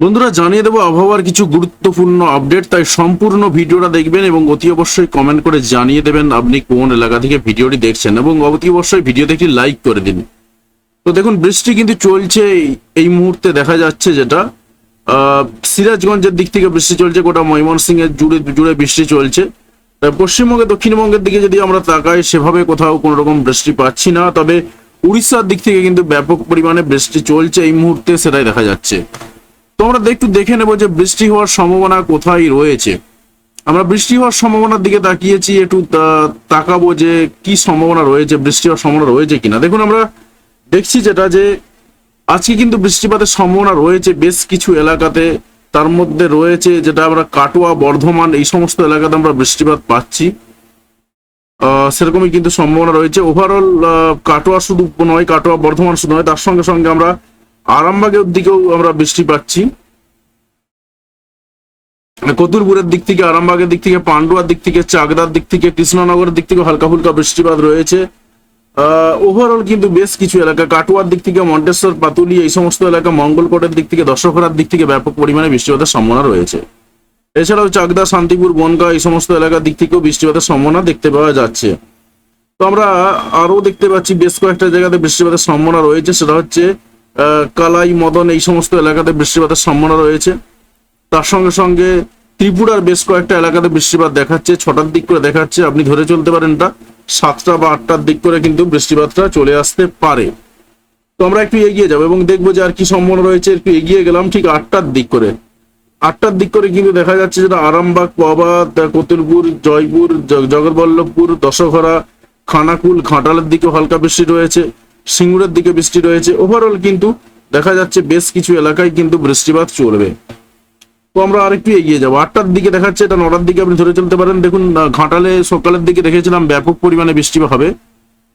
বন্ধুরা, জানিয়ে দেবো, আবহাওয়ার কিছু গুরুত্বপূর্ণ আপডেট তাই সম্পূর্ণ ভিডিওটা দেখবেন এবং অতি অবশ্যই কমেন্ট করে জানিয়ে দেবেন আপনি কোন এলাকা থেকে ভিডিওটি দেখছেন এবং অতি অবশ্যই ভিডিওতে একটি লাইক করে দিন। তো দেখুন, বৃষ্টি কিন্তু চলছে এই- মুহূর্তে দেখা যাচ্ছে যেটা। সিরাজগঞ্জের দিক থেকে বৃষ্টি চলছে, গোটা ময়মনসিংহ এর জুড়ে জুড়ে বৃষ্টি চলছে। তাই পশ্চিমবঙ্গে, দক্ষিণবঙ্গের দিকে যদি আমরা তাকাই, সেভাবে কোথাও কোনো রকম বৃষ্টি পাচ্ছি না। তবে উড়িষ্যার দিক থেকে কিন্তু ব্যাপক পরিমাণে বৃষ্টি চলছে এই মুহূর্তে, সেটাই দেখা যাচ্ছে। তো আমরা একটু দেখে নেব যে বৃষ্টি হওয়ার সম্ভাবনা কোথায় রয়েছে। আমরা বৃষ্টি হওয়ার সম্ভাবনার দিকে তাকিয়েছি, একটু তাকাবো যে কি সম্ভাবনা রয়েছে, বৃষ্টি হওয়ার সম্ভাবনা রয়েছে কিনা। দেখুন, আমরা দেখছি যেটা যে আজকে কিন্তু বৃষ্টিপাতের সম্ভাবনা রয়েছে বেশ কিছু এলাকাতে। তার মধ্যে রয়েছে যেটা আমরা কাটোয়া, বর্ধমান, এই সমস্ত এলাকাতে আমরা বৃষ্টিপাত পাচ্ছি। সেরকমই কিন্তু সম্ভাবনা রয়েছে। ওভারঅল কাটোয়া শুধু নয়, কাটোয়া, বর্ধমান শুধু নয়, তার সঙ্গে সঙ্গে আমরা আরামবাগের দিকেও আমরা বৃষ্টি পাচ্ছি। কতুরপুরের দিক থেকে, আরামবাগের দিক থেকে, পান্ডুয়ার দিক থেকে, চাকদার দিক থেকে, কৃষ্ণনগরের দিক থেকে হালকা ফুলকা বৃষ্টিপাত রয়েছে। ওভারঅল কিন্তু বেশ কিছু এলাকা, কাটুয়ার দিক থেকে মন্টেশ্বর, পাতুলি, এই সমস্ত এলাকা মঙ্গলকোটের দিক থেকে দশকরার দিক থেকে ব্যাপক পরিমাণে বৃষ্টিপাতের সম্ভাবনা রয়েছে। এছাড়াও চাকদা, শান্তিপুর, বনগা, এই সমস্ত এলাকার দিক থেকেও বৃষ্টিপাতের সম্ভাবনা দেখতে পাওয়া যাচ্ছে। তো আমরা আরও দেখতে পাচ্ছি, বেশ কয়েকটা জায়গাতে বৃষ্টিপাতের সম্ভাবনা রয়েছে, সেটা হচ্ছে কালাই, মদন এই সমস্ত এলাকাতে বৃষ্টিপাতের সম্ভাবনা রয়েছে। তার সঙ্গে সঙ্গে ত্রিপুরার বেশ কয়েকটা এলাকাতে বৃষ্টিপাত দেখাচ্ছে, ছটার দিক করে দেখাচ্ছে, আপনি ধরে চলতে পারেন এটা সাতটা বা আটটার দিক করে কিন্তু বৃষ্টিপাতটা চলে আসতে পারে। তো আমরা একটু এগিয়ে যাব এবং দেখব যে আর কি সম্ভাবনা রয়েছে, একটু এগিয়ে গেলাম ঠিক আটটার দিক করে। আটটার দিক করে কিন্তু দেখা যাচ্ছে যেটা আরামবাগ পাবাদ কতুলপুর, জয়পুর জগৎবল্লভপুর দশঘরা খানাকুল, ঘাটালের দিকে হালকা বৃষ্টি রয়েছে। সিঙ্গুরের দিকে বৃষ্টি রয়েছে। ওভারঅল কিন্তু দেখা যাচ্ছে বেশ কিছু এলাকায় কিন্তু বৃষ্টিপাত চলবে। তো আমরা আরেকটু এগিয়ে যাব। আটটার দিকে দেখাচ্ছে, এটা নটার দিকে আপনি ধরে চলতে পারেন। দেখুন ঘাটালে সকালের দিকে দেখেছিলাম ব্যাপক পরিমাণে বৃষ্টি হবে।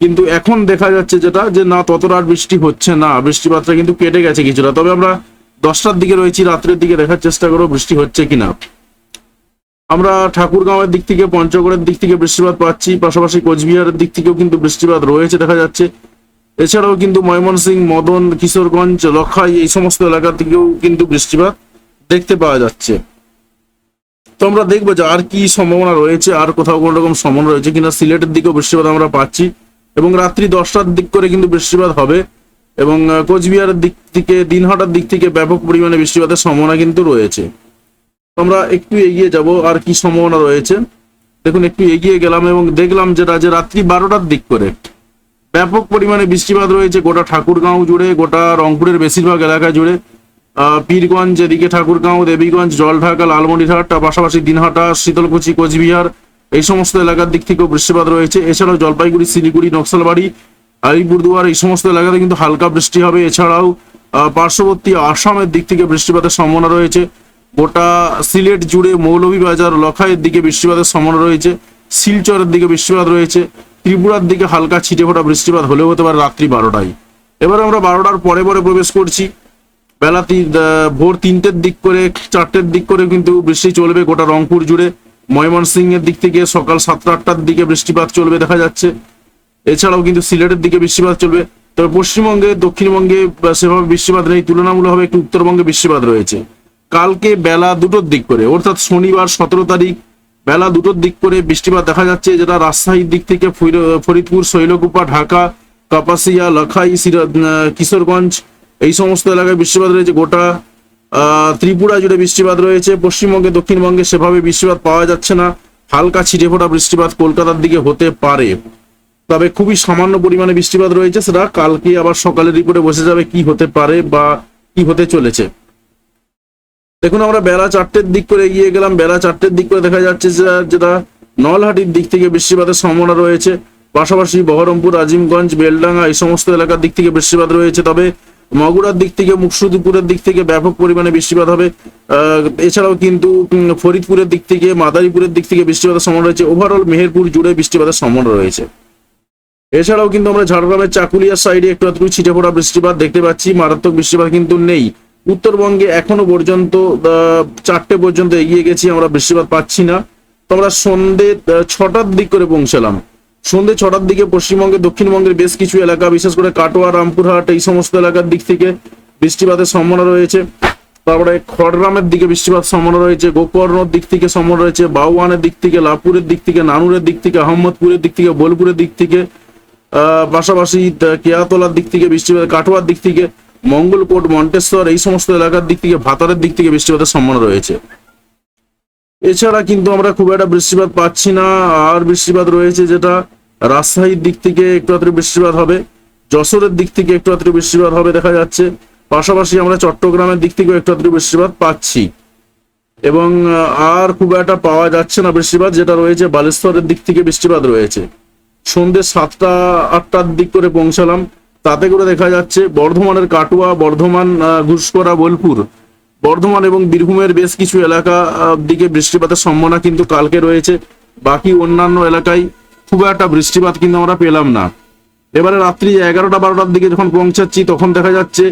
কিন্তু এখন দেখা যাচ্ছে যেটা, যে না, ততটা আর বৃষ্টি হচ্ছে না। বৃষ্টিপাতটা কিন্তু কেটে গেছে কিছুটা। তবে আমরা দশটার দিকে রয়েছি, রাত্রের দিকে দেখার চেষ্টা করব বৃষ্টি হচ্ছে কিনা। আমরা ঠাকুরগাঁওয়ের দিক থেকে, পঞ্চগড়ের দিক থেকে বৃষ্টিপাত পাচ্ছি। পাশাপাশি কোচবিহারের দিক থেকেও কিন্তু বৃষ্টিপাত রয়েছে, দেখা যাচ্ছে। এছাড়াও কিন্তু ময়মনসিং মদন, কিশোরগঞ্জ লক্ষাই এই সমস্ত এলাকা থেকেও কিন্তু বৃষ্টিপাত দেখতে পাওয়া যাচ্ছে। তো আমরা দেখব যে আর কি সম্ভাবনা রয়েছে, আর কোথাও কোনো রকম সম্ভাবনা রয়েছে কিনা। সিলেটের দিকেও বৃষ্টিপাত আমরা পাচ্ছি এবং রাত্রি দশটার দিক করে কিন্তু বৃষ্টিপাত হবে এবং কোচবিহারের দিক থেকে, দিনহাটার দিক থেকে ব্যাপক পরিমাণে বৃষ্টিপাতের সম্ভাবনা কিন্তু রয়েছে। আমরা একটু এগিয়ে যাব, আর কি সম্ভাবনা রয়েছে। দেখুন, একটু এগিয়ে গেলাম এবং দেখলাম যেটা যে রাত্রি বারোটার দিক করে ব্যাপক পরিমাণে বৃষ্টিপাত রয়েছে, গোটা ঠাকুরগাঁও জুড়ে, গোটা রংপুরের বেশিরভাগ এলাকা জুড়ে। পীরগঞ্জ, এদিকে ঠাকুরগাঁও, দেবীগঞ্জ, জলঢাকা, লালমনিরহাট, পাশাপাশি দিনহাটা, শীতলকুচি, কোচবিহার, এই সমস্ত এলাকার দিক থেকেও বৃষ্টিপাত রয়েছে। এছাড়াও জলপাইগুড়ি, শিলিগুড়ি, নকশালবাড়ি, আলিপুরদুয়ার, এই সমস্ত এলাকাতে কিন্তু হালকা বৃষ্টি হবে। এছাড়াও পার্শ্ববর্তী আসামের দিক থেকে বৃষ্টিপাতের সম্ভাবনা রয়েছে। গোটা সিলেট জুড়ে মৌলভীবাজার, লখাইয়ের দিকে বৃষ্টিপাতের সম্ভাবনা রয়েছে। শিলচরের দিকে বৃষ্টিপাত রয়েছে। ত্রিপুরার দিকে হালকা ছিটে ফোটা বৃষ্টিপাত হলেও হতে পারে রাত্রি বারোটায়। এবার আমরা বারোটার পরে পরে প্রবেশ করছি। বেলা ভোর তিনটের দিক করে, চারটের দিক করে কিন্তু বৃষ্টি চলবে গোটা রংপুর জুড়ে। ময়মনসিংহ এর দিক থেকে সকাল সাতটা আটটার দিকে বৃষ্টিপাত চলবে দেখা যাচ্ছে। এছাড়াও কিন্তু সিলেটের দিকে বৃষ্টিপাত চলবে। তবে পশ্চিমবঙ্গে, দক্ষিণবঙ্গে সেভাবে বৃষ্টিপাত নেই। তুলনামূলকভাবে একটু উত্তরবঙ্গে বৃষ্টিপাত রয়েছে। কালকে বেলা দুটোর দিক করে, অর্থাৎ শনিবার সতেরো তারিখ বেলা দুটোর দিক করে বৃষ্টিপাত দেখা যাচ্ছে, যেটা রাজশাহীর দিক থেকে ফরিদপুর, শৈলকুপা, ঢাকা, কাপাসিয়া, লখাই কিশোরগঞ্জ, এই সমস্ত এলাকায় বৃষ্টিপাত রয়েছে। গোটা ত্রিপুরা জুড়ে বৃষ্টিপাত রয়েছে। পশ্চিমবঙ্গে, দক্ষিণবঙ্গে সেভাবে বৃষ্টিপাত পাওয়া যাচ্ছে না। হালকা ছিটে ফোটা বৃষ্টিপাত কলকাতার দিকে হতে পারে। তবে খুবই সামান্য পরিমাণে বৃষ্টিপাত রয়েছে। সেটা কালকে আবার সকালের রিপোর্টে বসে যাবে কি হতে পারে বা কি হতে চলেছে। দেখুন, আমরা বেলা চারটের দিক করে এগিয়ে গেলাম। বেলা চারটের দিক করে দেখা যাচ্ছে যেটা নলহাটির দিক থেকে বৃষ্টিপাতের সম্ভাবনা রয়েছে। পাশাপাশি বহরমপুর, আজিমগঞ্জ, বেলডাঙ্গা এই সমস্ত এলাকার দিক থেকে বৃষ্টিপাত রয়েছে। তবে মগুরার দিক থেকে, মুকসুদিপুরের দিক থেকে ব্যাপক পরিমাণে বৃষ্টিপাত হবে। এছাড়াও কিন্তু ফরিদপুরের দিক থেকে, মাদারীপুরের দিক থেকে বৃষ্টিপাতের সম্ভাবনা রয়েছে। ওভারঅল মেহেরপুর জুড়ে বৃষ্টিপাতের সম্ভাবনা রয়েছে। এছাড়াও কিন্তু আমরা ঝাড়গ্রামের চাকুলিয়ার সাইডে একটু একটু ছিটে ফোটা বৃষ্টিপাত দেখতে পাচ্ছি। মারাত্মক বৃষ্টিপাত কিন্তু নেই। উত্তরবঙ্গে এখনও পর্যন্ত চারটে পর্যন্ত এগিয়ে গেছি আমরা বৃষ্টিপাত পাচ্ছি না। তো আমরা সন্ধে আহ, ছটার দিক করে পৌঁছালাম। সন্ধে ছটার দিকে পশ্চিমবঙ্গে দক্ষিণবঙ্গের বেশ কিছু এলাকা বিশেষ করে কাটোয়া রামপুরহাট এই সমস্ত এলাকার দিক থেকে বৃষ্টিপাতের সম্ভাবনা রয়েছে। তারপরে খড়গ্রামের দিকে বৃষ্টিপাত সম্ভাবনা রয়েছে গোকর্ণর দিক থেকে সম্ভাবনা রয়েছে বাউয়ানের দিক থেকে লাভপুরের দিক থেকে নানুরের দিক থেকে আহমদপুরের দিক থেকে বোলপুরের দিক থেকে আহ, পাশাপাশি কেয়াতলার দিক থেকে বৃষ্টিপাত কাটোয়ার দিক থেকে মঙ্গলকোট, মন্টেশ্বর, এই সমস্ত এলাকার দিক থেকে, ভাতারের দিক থেকে বৃষ্টিপাতের সম্ভাবনা রয়েছে। এছাড়া কিন্তু আমরা খুব একটা বৃষ্টিপাত পাচ্ছি না। আর বৃষ্টিপাত রয়েছে যেটা রাজশাহীর দিক থেকে একটু আত্র বৃষ্টিপাত হবে। যশোরের দিক থেকে একটু আত্র বৃষ্টিপাত হবে দেখা যাচ্ছে। পাশাপাশি আমরা চট্টগ্রামের দিক থেকেও একটু আত্র বৃষ্টিপাত পাচ্ছি। এবং আর খুব একটা পাওয়া যাচ্ছে না বৃষ্টিপাত, যেটা রয়েছে বালেশ্বরের দিক থেকে বৃষ্টিপাত রয়েছে। সন্ধ্যে সাতটা, আটটার দিক করে পৌঁছালাম। তাতে করে দেখা যাচ্ছে বর্ধমানের কাটুয়া, বর্ধমান ঘুষকরা বোলপুর। বর্ধমান এবং বীরভূমের বেশ কিছু এলাকা দিকে বৃষ্টিপাতের সম্ভাবনা কিন্তু কালকে রয়েছে। বাকি অন্যান্য এলাকায় খুব একটা বৃষ্টিপাত কিন্তু আমরা পেলাম না। এবারে রাত্রি এগারোটা, বারোটার দিকে যখন পৌঁছাচ্ছি, তখন দেখা যাচ্ছে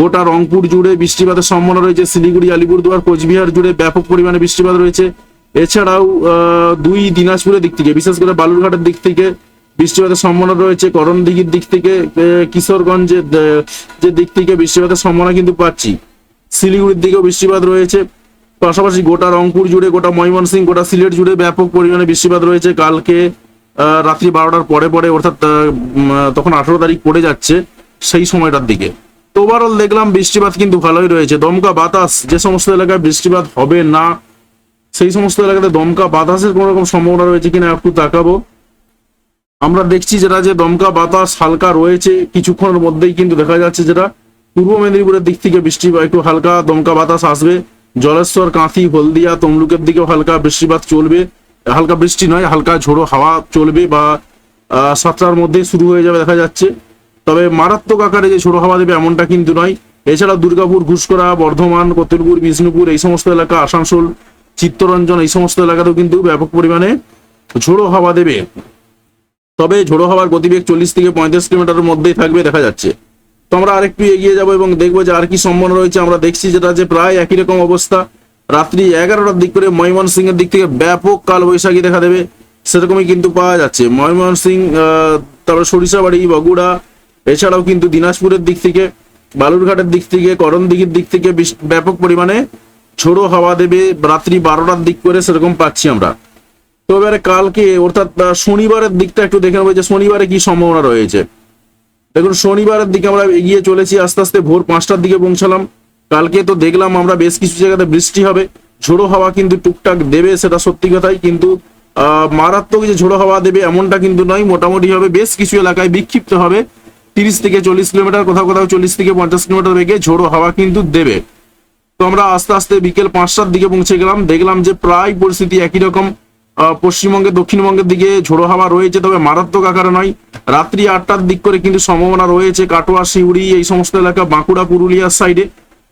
গোটা রংপুর জুড়ে বৃষ্টিপাতের সম্ভাবনা রয়েছে। শিলিগুড়ি, আলিপুরদুয়ার, কোচবিহার জুড়ে ব্যাপক পরিমাণে বৃষ্টিপাত রয়েছে। এছাড়াও দুই দিনাজপুরের দিক থেকে, বিশেষ করে বালুরঘাটের দিক থেকে বৃষ্টিপাতের সম্ভাবনা রয়েছে। করণদিঘির দিক থেকে কিশোরগঞ্জের যে দিক থেকে বৃষ্টিপাতের সম্ভাবনা কিন্তু পাচ্ছি। শিলিগুড়ির দিকেও বৃষ্টিপাত রয়েছে। পাশাপাশি গোটা রংপুর জুড়ে, গোটা ময়মনসিংহ, গোটা সিলেট জুড়ে ব্যাপক পরিমাণে বৃষ্টিপাত রয়েছে। কালকে রাত্রি বারোটার পরে পরে, অর্থাৎ তখন আঠারো তারিখ পড়ে যাচ্ছে সেই সময়টার দিকে। তো ওভারঅল দেখলাম বৃষ্টিপাত কিন্তু ভালোই রয়েছে। দমকা বাতাস, যে সমস্ত এলাকায় বৃষ্টিপাত হবে না, সেই সমস্ত এলাকাতে দমকা বাতাসের কোনো রকম সম্ভাবনা রয়েছে কিনা একটু তাকাবো আমরা দেখছি যেটা যে দমকা বাতাস, হালকা রয়েছে, কিছুক্ষণের মধ্যেই কিন্তু দেখা যাচ্ছে যেটা পূর্ব মেদিনীপুরের দিক থেকে বৃষ্টি বা একটু হালকা দমকা বাতাস আসবে। জলেশ্বর, কাঁথি, হলদিয়া, তমলুকের দিকেও হালকা বৃষ্টিপাত চলবে। হালকা বৃষ্টি নয়, হালকা ঝোড়ো হাওয়া চলবে বা সাতটার মধ্যে শুরু হয়ে যাবে দেখা যাচ্ছে। তবে মারাত্মক আকারে যে ঝোড়ো হাওয়া দেবে এমনটা কিন্তু নয়। এছাড়া দুর্গাপুর ঘুষকরা বর্ধমান, কতুলপুর, বিষ্ণুপুর এই সমস্ত এলাকা, আসানসোল, চিত্তরঞ্জন এই সমস্ত এলাকাতেও কিন্তু ব্যাপক পরিমাণে ঝোড়ো হাওয়া দেবে। তবে ঝোড়ো হাওয়ার গতিবেগ চল্লিশ থেকে পঁয়ত্রিশ কিলোমিটারের মধ্যেই থাকবে দেখা যাচ্ছে। তো আমরা আরেকটু এগিয়ে যাব এবং দেখব যে আর কি সম্ভাবনা রয়েছে। আমরা দেখছি যেটা যে প্রায় একই রকম অবস্থা। রাত্রি এগারোটার দিক করে ময়মনসিংহ এর দিক থেকে ব্যাপক কাল বৈশাখী দেখা দেবে। সেরকমই কিন্তু পাওয়া যাচ্ছে। ময়মনসিংহ আহ, তারপরে সরিষাবাড়ি বগুড়া এছাড়াও কিন্তু দিনাজপুরের দিক থেকে বালুরঘাটের দিক থেকে করণদিঘির দিক থেকে ব্যাপক পরিমাণে ঝোড়ো হাওয়া দেবে। রাত্রি বারোটার দিক করে সেরকম পাচ্ছি আমরা। তো এবারে কালকে, অর্থাৎ শনিবারের দিকটা একটু দেখে নেব যে শনিবারে কি সম্ভাবনা রয়েছে। দেখুন, শনিবারের দিকে আমরা এগিয়ে চলেছি, আস্তে আস্তে ভোর পাঁচটার দিকে পৌঁছালাম। কালকে তো দেখলাম আমরা বেশ কিছু জায়গাতে বৃষ্টি হবে। ঝোড়ো হাওয়া কিন্তু টুকটাক দেবে, সেটা সত্যি কথাই। কিন্তু মারাত্মক যে ঝোড়ো হাওয়া দেবে এমনটা কিন্তু নয়, মোটামুটি হবে বেশ কিছু এলাকায় বিক্ষিপ্ত হবে। তিরিশ থেকে চল্লিশ কিলোমিটার, কোথাও কোথাও চল্লিশ থেকে পঞ্চাশ কিলোমিটার বেগে ঝোড়ো হাওয়া কিন্তু দেবে। তো আমরা আস্তে আস্তে বিকেল পাঁচটার দিকে পৌঁছে গেলাম, দেখলাম যে প্রায় পরিস্থিতি একই রকম। পশ্চিমবঙ্গে দক্ষিণবঙ্গের দিকে ঝোড়ো হাওয়া রয়েছে, তবে মারাত্মক আকারে নয়। রাত্রি আটটার দিক করে কিন্তু সম্ভাবনা রয়েছে, কাটোয়া শিউড়ি এই সমস্ত এলাকা, বাঁকুড়া, পুরুলিয়ার সাইডে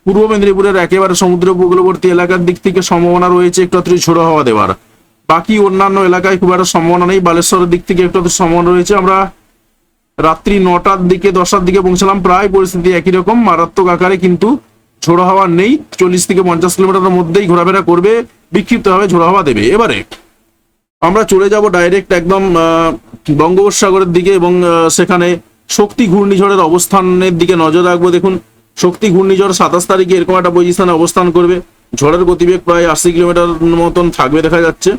পূর্ব মেদিনীপুরের একেবারে সমুদ্র উপকূলবর্তী এলাকার দিক থেকে সম্ভাবনা রয়েছে একটু আত্রি ঝোড়ো হাওয়া দেওয়ার। বাকি অন্যান্য এলাকায় খুব একটা সম্ভাবনা নেই, বালেশ্বরের দিক থেকে একটু সম্ভাবনা রয়েছে। আমরা রাত্রি নটার দিকে, দশটার দিকে পৌঁছালাম, প্রায় পরিস্থিতি একই রকম, মারাত্মক আকারে কিন্তু ঝোড়ো হাওয়া নেই। চল্লিশ থেকে পঞ্চাশ কিলোমিটারের মধ্যেই ঘোরাফেরা করবে, বিক্ষিপ্তভাবে ঝোড়ো হাওয়া দেবে। এবারে আমরা চলে যাব ডাইরেক্ট একদম বঙ্গোপসাগরের দিকে এবং সেখানে শক্তি ঘূর্ণিঝড়ের অবস্থানের দিকে নজর রাখব। দেখুন, শক্তি ঘূর্ণিঝড় সাতাশ তারিখে এরকম একটা পজিশনে অবস্থান করবে। ঝড়ের গতিবেগ প্রায় আশি কিলোমিটার মতন থাকবে দেখা যাচ্ছে।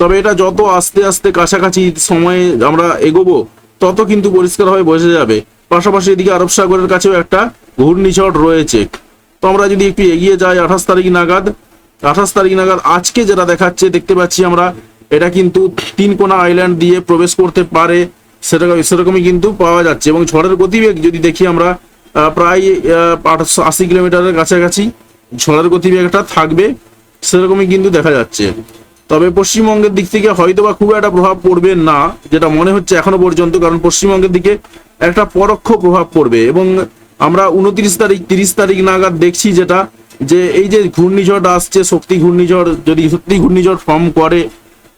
তবে এটা যত আস্তে আস্তে কাছাকাছি সময়ে আমরা এগোবো, তত কিন্তু পরিষ্কার হয়ে বসে যাবে। পাশাপাশি এদিকে আরব সাগরের কাছেও একটা ঘূর্ণিঝড় রয়েছে। তো আমরা যদি একটু এগিয়ে যাই আঠাশ তারিখ নাগাদ, আঠাশ তারিখ নাগাদ আজকে যেটা দেখাচ্ছে, দেখতে পাচ্ছি আমরা এটা কিন্তু তিন কোনা আইল্যান্ড দিয়ে প্রবেশ করতে পারে। সেরকম সেরকমই কিন্তু পাওয়া যাচ্ছে। এবং ঝড়ের গতিবেগ যদি দেখি আমরা প্রায় আটশো আশি কিলোমিটারের কাছাকাছি ঝড়ের গতিবেগটা থাকবে, সেরকমই কিন্তু দেখা যাচ্ছে। তবে পশ্চিমবঙ্গের দিক থেকে হয়তো বা খুব একটা প্রভাব পড়বে না, যেটা মনে হচ্ছে এখনও পর্যন্ত, কারণ পশ্চিমবঙ্গের দিকে একটা পরোক্ষ প্রভাব পড়বে। এবং আমরা উনত্রিশ তারিখ, তিরিশ তারিখ নাগাদ দেখছি যেটা, যে এই যে ঘূর্ণিঝড় আসছে, শক্তি ঘূর্ণিঝড়, যদি সত্যি ঘূর্ণিঝড় ফর্ম করে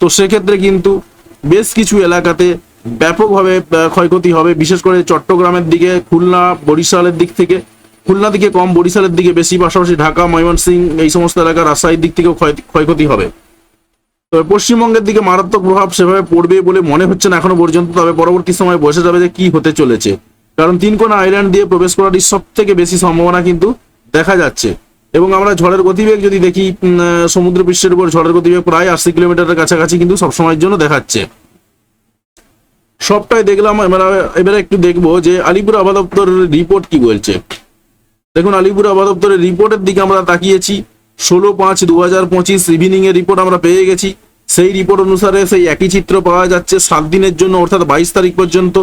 তো সেক্ষেত্রে কিন্তু বেশ কিছু এলাকাতে ব্যাপকভাবে ক্ষয়ক্ষতি হবে। বিশেষ করে চট্টগ্রামের দিকে, খুলনা, বরিশালের দিক থেকে। খুলনা দিকে কম, বরিশালের দিকে বেশি, পাশাপাশি ঢাকা ময়মনসিংহ এই সমস্ত এলাকার রাজশাহীর দিক থেকেও ক্ষয়- ক্ষয়ক্ষতি হবে। তবে পশ্চিমবঙ্গের দিকে মারাত্মক প্রভাব সেভাবে পড়বে বলে মনে হচ্ছে না এখনও পর্যন্ত। তবে পরবর্তী সময় বসে যাবে যে কি হতে চলেছে। কারণ তিন কোনা আইল্যান্ড দিয়ে প্রবেশ করারই সব থেকে বেশি সম্ভাবনা কিন্তু দেখা যাচ্ছে। এবং আমরা ঝড়ের গতিবেগ যদি দেখি সমুদ্র পৃষ্ঠের উপর ঝড়ের গতিবেগ প্রায় আশি কিলোমিটারের কাছাকাছি কিন্তু সবসময়ের জন্য দেখাচ্ছে। সবটাই দেখলাম, এবার এবারে একটু দেখব যে আলিপুর আবহাওয়া দপ্তরের রিপোর্ট কি বলছে। দেখুন, আলিপুর আবহাওয়া দপ্তরের রিপোর্টের দিকে আমরা তাকিয়েছি। ষোলো পাঁচ দু হাজার পঁচিশ ইভিনিং এর রিপোর্ট আমরা পেয়ে গেছি। সেই রিপোর্ট অনুসারে সেই একই চিত্র পাওয়া যাচ্ছে সাত দিনের জন্য, অর্থাৎ বাইশ তারিখ পর্যন্ত।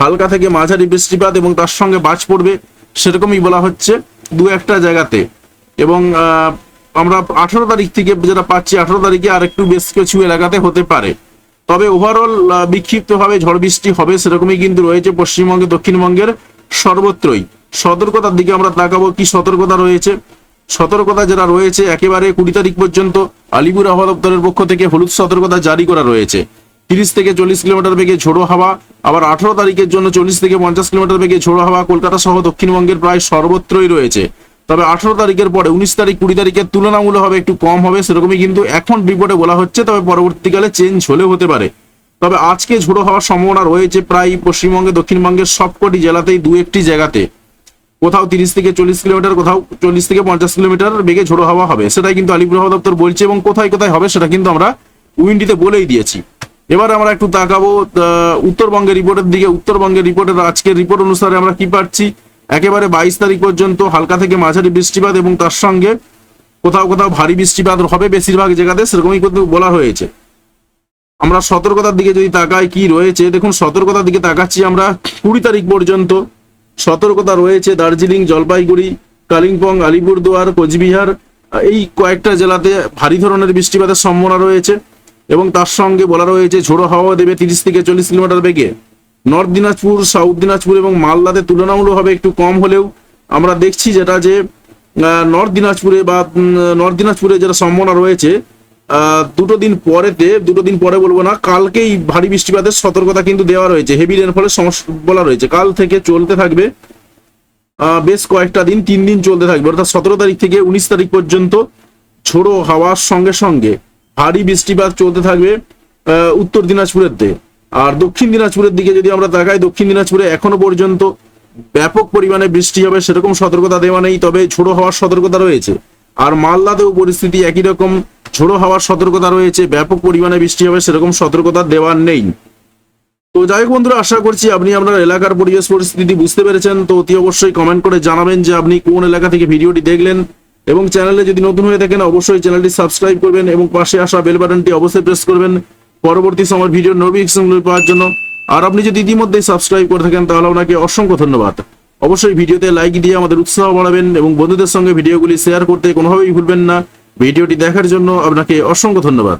হালকা থেকে মাঝারি বৃষ্টিপাত এবং তার সঙ্গে বাজ পড়বে, সেরকমই বলা হচ্ছে। দু একটা জায়গাতে এবং আমরা আঠারো তারিখ থেকে যেটা পাচ্ছি, আঠারো তারিখে আর একটু বেশ কিছু এলাকাতে হতে পারে। তবে ওভারঅল বিক্ষিপ্তভাবে ঝড় বৃষ্টি হবে সেরকমই কিন্তু রয়েছে পশ্চিমবঙ্গে, দক্ষিণবঙ্গের সর্বত্রই। সতর্কতার দিকে আমরা তাকাবো, কি সতর্কতা রয়েছে? সতর্কতা যেটা রয়েছে, একেবারে কুড়ি তারিখ পর্যন্ত আলিপুর আবহাওয়া দপ্তরের পক্ষ থেকে হলুদ সতর্কতা জারি করা রয়েছে। তিরিশ থেকে চল্লিশ কিলোমিটার বেগে ঝোড়ো হাওয়া, আবার আঠারো তারিখের জন্য চল্লিশ থেকে পঞ্চাশ কিলোমিটার বেগে ঝোড়ো হাওয়া কলকাতা সহ দক্ষিণবঙ্গের প্রায় সর্বত্রই রয়েছে। তবে আঠারো তারিখের পরে, উনিশ তারিখ, কুড়ি তারিখের তুলনামূলক হবে, একটু কম হবে, সেরকমই কিন্তু এখন রিপোর্টে বলা হচ্ছে, তবে পরবর্তীকালে চেঞ্জ হলেও হতে পারে। তবে আজকে ঝোড়ো হওয়ার সম্ভাবনা রয়েছে প্রায় পশ্চিমবঙ্গে, দক্ষিণবঙ্গের সবকটি জেলাতেই দু একটি জায়গাতে। কোথাও তিরিশ থেকে চল্লিশ কিলোমিটার, কোথাও চল্লিশ থেকে পঞ্চাশ কিলোমিটার বেগে ঝোড়ো হাওয়া হবে, সেটাই কিন্তু আলিপুর দপ্তর বলছে এবং কোথায় কোথায় হবে সেটা কিন্তু আমরা উইন্ডিতে বলেই দিয়েছি। এবার আমরা একটু তাকাবো উত্তরবঙ্গের রিপোর্টের দিকে, উত্তরবঙ্গের রিপোর্টের আজকের রিপোর্ট অনুসারে আমরা কি পাচ্ছি? একেবারে বাইশ তারিখ পর্যন্ত হালকা থেকে মাঝারি বৃষ্টিপাত এবং তার সঙ্গে কোথাও কোথাও ভারী বৃষ্টিপাত হবে বেশিরভাগ জায়গাতে, সেরকমই কিন্তু বলা হয়েছে। আমরা সতর্কতার দিকে যদি তাকাই, কি রয়েছে? দেখুন, সতর্কতার দিকে তাকাচ্ছি আমরা কুড়ি তারিখ পর্যন্ত। সতর্কতা রয়েছে দার্জিলিং, জলপাইগুড়ি, কালিম্পং, আলিপুরদুয়ার, কোচবিহার, এই কয়েকটা জেলাতে ভারী ধরনের বৃষ্টিপাতের সম্ভাবনা রয়েছে এবং তার সঙ্গে বলা রয়েছে ঝোড়ো হাওয়া দেবে তিরিশ থেকে চল্লিশ কিলোমিটার বেগে। নর্থ দিনাজপুর সাউথ দিনাজপুর এবং মালদাতে তুলনামূলকভাবে একটু কম হলেও আমরা দেখছি যেটা যে নর্থ দিনাজপুরে বা নর্থ দিনাজপুরে যেটা সম্ভাবনা রয়েছে দুটো দিন পরেতে, দুটো দিন পরে বলব না, কালকেই ভারী বৃষ্টিপাতের সতর্কতা কিন্তু দেওয়া রয়েছে। হেভি রেনফলের সমস্যা বলা রয়েছে। কাল থেকে চলতে থাকবে বেশ কয়েকটা দিন, তিন দিন চলতে থাকবে। অর্থাৎ সতেরো তারিখ থেকে উনিশ তারিখ পর্যন্ত ঝোড়ো হাওয়ার সঙ্গে সঙ্গে ভারী বৃষ্টিপাত চলতে থাকবে উত্তর দিনাজপুরের দিকে। আর দক্ষিণ দিনাজপুরের দিকে যদি আমরা তাকাই, দক্ষিণ দিনাজপুরে এখনও পর্যন্ত ব্যাপক পরিমাণে বৃষ্টি হবে, সেরকম সতর্কতা দেওয়া নেই, তবে ঝোড়ো হওয়ার সতর্কতা রয়েছে। আর মালদাতেও পরিস্থিতি একই রকম, ঝোড়ো হওয়ার সতর্কতা রয়েছে, ব্যাপক পরিমাণে বৃষ্টি হবে, সেরকম সতর্কতা দেওয়ার নেই। তো যাই হোক বন্ধুরা, আশা করছি আপনি আপনার এলাকার পরিবেশ পরিস্থিতি বুঝতে পেরেছেন, তো অতি অবশ্যই কমেন্ট করে জানাবেন যে আপনি কোন এলাকা থেকে ভিডিওটি দেখলেন। এবং চ্যানেলে যদি নতুন হয়ে থাকেন, অবশ্যই চ্যানেলটি সাবস্ক্রাইব করবেন এবং পাশে আসা বেল বাটনটি অবশ্যই প্রেস করবেন। পরবর্তী সময় ভিডিও নোটিফিকেশনগুলো পাওয়ার জন্য। আর আপনি যদি ইতিমধ্যেই সাবস্ক্রাইব করে থাকেন, তাহলে আপনাকে অসংখ্য ধন্যবাদ। অবশ্যই ভিডিওতে লাইক দিয়ে আমাদের উৎসাহ বাড়াবেন এবং বন্ধুদের সঙ্গে ভিডিওগুলি শেয়ার করতে কোনোভাবেই ভুলবেন না। ভিডিওটি দেখার জন্য আপনাকে অসংখ্য ধন্যবাদ।